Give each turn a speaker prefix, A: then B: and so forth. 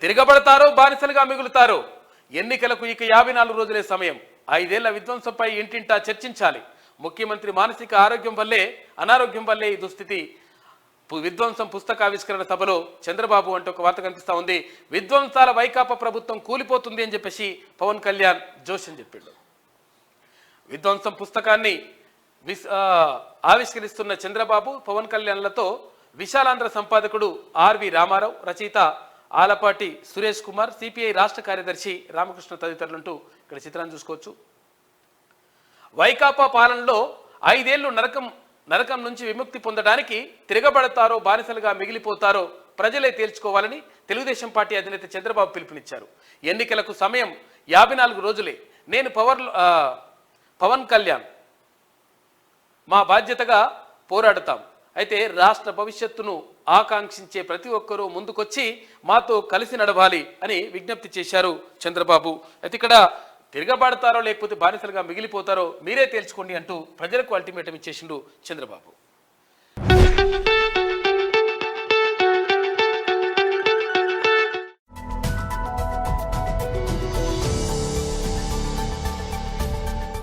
A: తిరగబడతారో బానిసలుగా మిగులుతారు. ఎన్నికలకు ఇక యాభై నాలుగు రోజులే సమయం. ఐదేళ్ళ విధ్వంసంపై ఇంటింటా చర్చించాలి. ముఖ్యమంత్రి మానసిక ఆరోగ్యం వల్లే అనారోగ్యం వల్లే ఈ దుస్థితి. విధ్వంసం పుస్తకావిష్కరణ సభలో చంద్రబాబు అంటూ ఒక వార్త కనిపిస్తూ ఉంది. విధ్వంసాల వైకాపా ప్రభుత్వం కూలిపోతుంది అని చెప్పేసి పవన్ కళ్యాణ్ జోష్ అని చెప్పిండు. విధ్వంసం పుస్తకాన్ని విస్ ఆవిష్కరిస్తున్న చంద్రబాబు పవన్ కళ్యాణ్లతో విశాలాంధ్ర సంపాదకుడు ఆర్వి రామారావు రచయిత ఆలపాటి సురేష్ కుమార్ సిపిఐ రాష్ట్ర కార్యదర్శి రామకృష్ణ తదితరులుంటూ ఇక్కడ చిత్రాన్ని చూసుకోవచ్చు. వైకాపా పాలనలో ఐదేళ్ళు నరకం నరకం నుంచి విముక్తి పొందడానికి తిరగబడతారో బానిసలుగా మిగిలిపోతారో ప్రజలే తేల్చుకోవాలని తెలుగుదేశం పార్టీ అధినేత చంద్రబాబు పిలుపునిచ్చారు. ఎన్నికలకు సమయం యాభై నాలుగు రోజులే. నేను పవర్ పవన్ కళ్యాణ్. మా బాధ్యతగా పోరాడతాం. అయితే రాష్ట్ర భవిష్యత్తును ఆకాంక్షించే ప్రతి ఒక్కరూ ముందుకొచ్చి మాతో కలిసి నడవాలి అని విజ్ఞప్తి చేశారు చంద్రబాబు. అయితే ఇక్కడ తిరగబడతారో లేకపోతే బానిసలుగా మిగిలిపోతారో మీరే తేల్చుకోండి అంటూ ప్రజలకు అల్టిమేటం ఇచ్చేసిండు చంద్రబాబు.